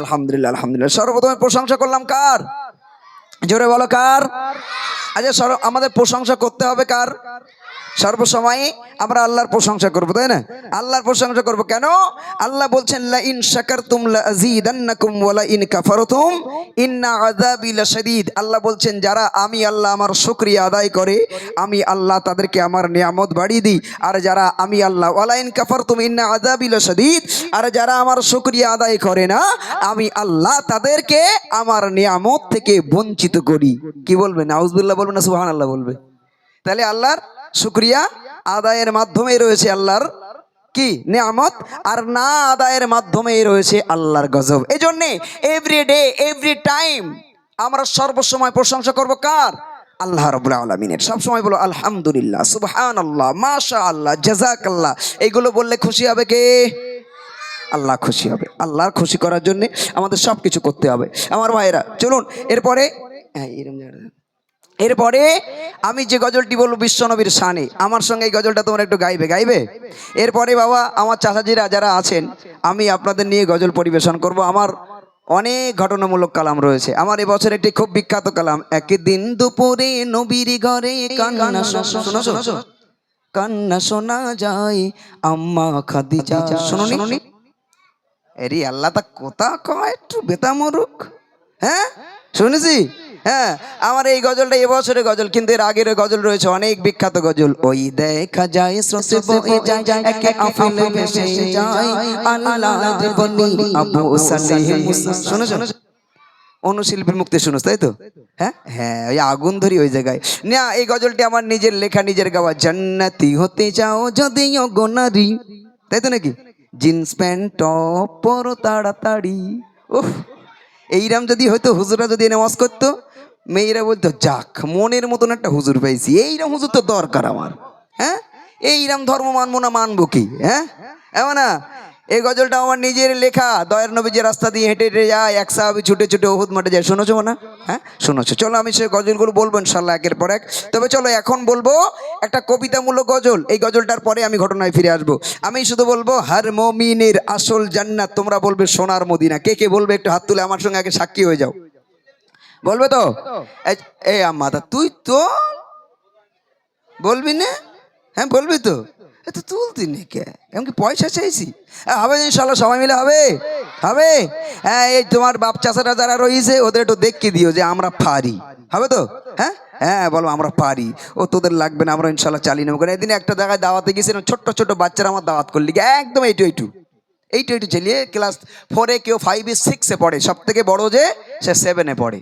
আলহামদুলিল্লাহ আলহামদুলিল্লাহ। সর্বপ্রথমে প্রশংসা করলাম কার? জোরে বলো কার? আচ্ছা আমাদের প্রশংসা করতে হবে কার? সর্বসময় আমরা আল্লাহর প্রশংসা করব, তাই না? আল্লাহর প্রশংসা করব কেন? আল্লাহ বলছেন লা ইন লা লা আল্লাহ বলছেন, যারা আমি আল্লাহ আমার শুকরিয়া আদায় করে, আমি আল্লাহ তাদেরকে আমার নিয়ামত বাড়িয়ে দিই। আর যারা আমি আল্লাহ ওয়ালা ইন কাফারতুম, ইন্না আযাবি লাশাদীদ, আর যারা আমার শুকরিয়া আদায় করে না, আমি আল্লাহ তাদেরকে আমার নিয়ামত থেকে বঞ্চিত করি। কি বলবে? নাউজুবিল্লাহ বলবে না সুবহানাল্লাহ বলবে? তাহলে আল্লাহর শুক্রিয়া আদায়ের মাধ্যমেই রয়েছে আল্লাহর কি নিয়ামত? আর না আদায়ের মাধ্যমেই রয়েছে আল্লাহর গজব। এই জন্যে এভরি ডে এভরি টাইম আমরা সর্বসময় প্রশংসা করব কার? আল্লাহ রবুল্লা আলমিনের। সবসময় বলো, আলহামদুলিল্লাহ সুবহান আল্লাহ মাশা আল্লাহ জাজাক আল্লাহ এইগুলো বললে খুশি হবে কে? আল্লাহ খুশি হবে। আল্লাহর খুশি করার জন্যে আমাদের সব কিছু করতে হবে। আমার ভাইরা চলুন, এরপরে হ্যাঁ এরম এরপরে আমি যে গজলটি বলব বিশ্বনবীর শানে আমার সঙ্গে এই গজলটা তোমরা একটু গাইবে গাইবে? এরপরে বাবা আমার চাচাজিরা যারা আছেন আমি আপনাদের নিয়ে গজল পরিবেশন করব। আমার অনেক ঘটনামূলক কালাম রয়েছে। আমার এবছর একটি খুব বিখ্যাত কালাম একদিন দুপুরে নবীর ঘরে কান্না কান্না শোনা যায় আম্মা খাদিজা শোনো এরি আল্লাহ তা কোথা কয় একটু বেতা মরুক হ্যাঁ? শুনেছি? হ্যাঁ আমার এই গজলটা এবছরের গজল কিন্তু এর আগের গজল রয়েছে অনেক বিখ্যাত গজল। ওই দেখা যায় স্রোতে বয়ে যায় একে আফিলে ভেসে যায়। আল্লাহ বনি আবু সালেহ শোনো শোনো অনুশিল্পীর মুক্তি শুনোস তাই তো? হ্যাঁ হ্যাঁ ওই আগুন ধরি ওই জায়গায়। না এই গজলটি আমার নিজের লেখা নিজের গাওয়া। জান্নাতি হতে যাও যদিও গোনারি তাই তো নাকি? জিন্স প্যান্ট টপ পরো তাড়াতাড়ি। উফ এইরাম যদি হয়তো হুজুরা যদি নামাজ করতো, মেয়েরা বলতো, যাক, মনের মতন একটা হুজুর পাইছি। এইরকম হুজুর তো দরকার আমার হ্যাঁ? এইরাম ধর্ম মানবো না, মানবো কি হ্যাঁ? এমন না? এই গজলটা আমার নিজের লেখা। দয়ের নবী যে রাস্তা দিয়ে হেঁটে হেঁটে যায়, এক সাহাবি ছুটে ছুটে ওহুদ মাঠে যায়। শুনেছো না হ্যাঁ? শুনেছো। চলো আমি সে গজলগুলো বলব ইনশাল্লাহ একের পর এক। তবে চলো এখন বলব একটা কবিতামূলক গজল। এই গজলটার পরে আমি ঘটনায় ফিরে আসব। আমি শুধু বলব, হার মমিনের আসল জান্নাত তোমরা বলবে সোনার মদিনা। কে কে বলবে একটু হাত তুলে আমার সঙ্গে আগে সাক্ষী হয়ে যাও। বলবে তো? এই- এই আম্মা তুই তো বলবি না? হ্যাঁ বলবি তো? এ তো তুলতি কে এমনকি পয়সা চাইছি। হবে ইনশাল্লাহ সবাই মিলে হবে। হবে? হ্যাঁ এই তোমার বাপ চাষারা যারা রয়েছে, ওদের একটু দেখকে দিও যে আমরা পারি। হবে তো? হ্যাঁ? হ্যাঁ বলো আমরা পারি। ও তোদের লাগবে না, আমরা ইনশাল্লাহ চালিয়ে নেব। কারণ এদিন একটা জায়গায় দাওয়াতে গেছিলাম ছোট্ট ছোট্ট বাচ্চারা আমার দাওয়াত করলি। একদম এইটু এইটু এইটু এইটু চালিয়ে ক্লাস ফোরে কেউ ফাইভে সিক্সে পড়ে। সব থেকে বড় যে, সে সেভেনে পড়ে।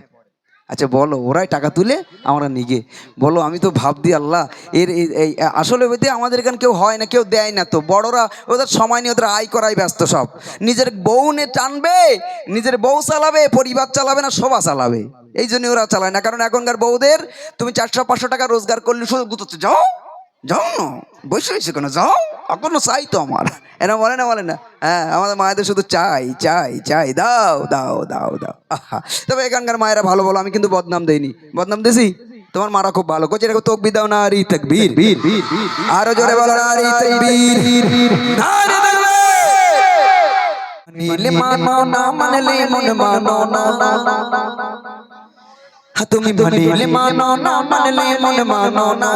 আচ্ছা বলো, ওরাই টাকা তুলে আমরা নিগে। বলো, আমি তো ভাব দিই আল্লাহ, এর এই- আসলে ওইতে আমাদের এখানে কেউ হয় না, কেউ দেয় না তো। বড়রা, ওদের সময় নিয়ে ওদের আয় করাই ব্যস্ত সব। নিজের বউ নে টানবে, নিজের বউ চালাবে, পরিবার চালাবে না সবা চালাবে। এই জন্য ওরা চালায় না, কারণ এখনকার বউদের তুমি চারশো পাঁচশো টাকা রোজগার করলে শুধু গুতোতে যাও। যাও না বসে রয়েছে কেন যাও এখনও চাই তো আমার এরা বলে না বলে না হ্যাঁ আমাদের মায়েদের শুধু চাই চাই চাই দাও দাও দাও দাও তবে এখানকার মায়েরা ভালো বলো আমি কিন্তু বদনাম দেইনি বদনাম দিছি তোমার মারা খুব ভালো কোচে রেখো তকবি দাও না রি তকবীর বীর বীর আরও জোরে বলো না রি তকবীর মানো না মানলে মন মানো না হ্যাঁ, তুমি মানলে মানো না মানলে মন মানো না।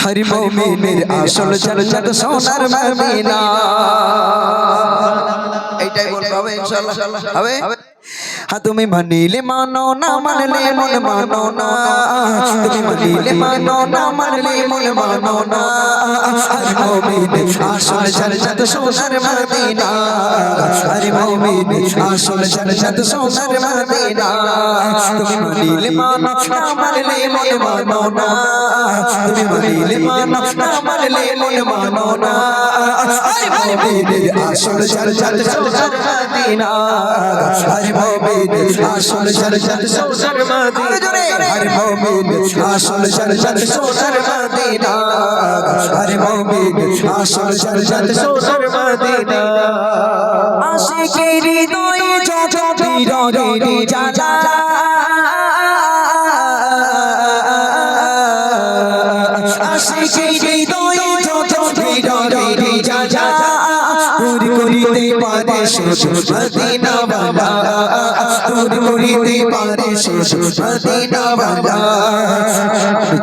হরি মোমিনের আসল জান্নাত সোনার মদিনা। এইটাই বলতে হবে ইনশাআল্লাহ। হবে হ্যাঁ তুমি মানিলে মানো না মানলে মন মানো না। তুমি মানিলে মানো না মানলে মন মানো না। হরি মোমিনের আসল জান্নাত সোনার মদিনা হরি মোমিনের আসল জান্নাত সোনার মদিনা তুমি মানিলে মানো মানলে মন মানো না। তুমি মানিলে মানো মানলে মন মানো না। হরি মোমিনের আসল জান্নাত সোনার মদিনা হরি মোমিনের আসল জান্নাত সোনার মদিনা হরি মোমিনের আসল জান্নাত সোনার মদিনা হরি দিন আসল জান্নাত সোনার মদিনা আশিকের হৃদয়ে যত বিররে জানা আশিকের হৃদয়ে যত বিররে জানা পুরি করিতে পারে শেষ মদিনা বাবা পুরি করিতে পারে শেষ মদিনা বাবা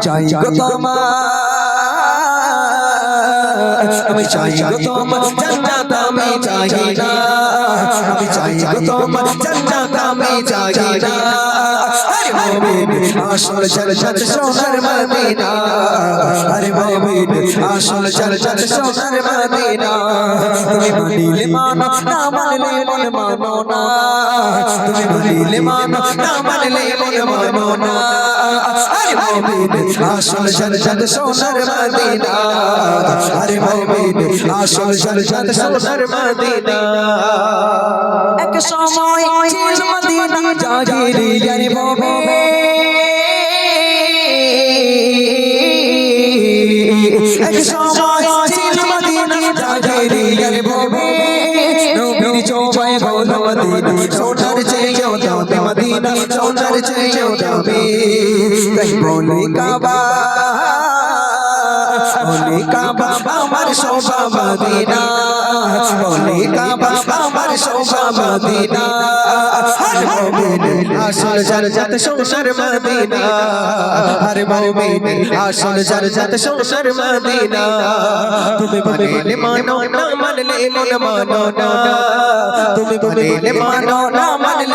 চাই গো তোমার আমি চাই গো তোমার জান্নাত আমি চাই না আমি চাই গো তোমার জান্নাত আমি চাই না আরে মুমিন আসল জান্নাত সোনার মদিনা। আরে মুমিন আসল জান্নাত সোনার মদিনা। তুমি বলিলে মানো না মানলে মন মানো না। তুমি বলিলে মানো না মানলে মন মানো না। আরে মুমিন আসল জান্নাত সোনার মদিনা। আরে মুমিন আসল জান্নাত সোনার মদিনা। এক সময় ছিল মদিনা জাহিলিয়ার ভবে এক সময় ছিল মদিনা জাহিলিয়ার ভবে নবীর চৌবায় বল মদিনা সোনার চেয়েও দামে মদিনা সোনার চেয়েও দামে তাই বলে কাবা বলে কাবা আমার শোভা মদিনা। বলে কাবা আমার শোভা মদিনা। হর মুমিন আসল জান্নাত সংসার মদিনা। হর মুমিন আসল জান্নাত সংসার মদিনা। তুমি বলে মানো না, মানলে মন মানো না। তুমি বলে মানো না, মানলে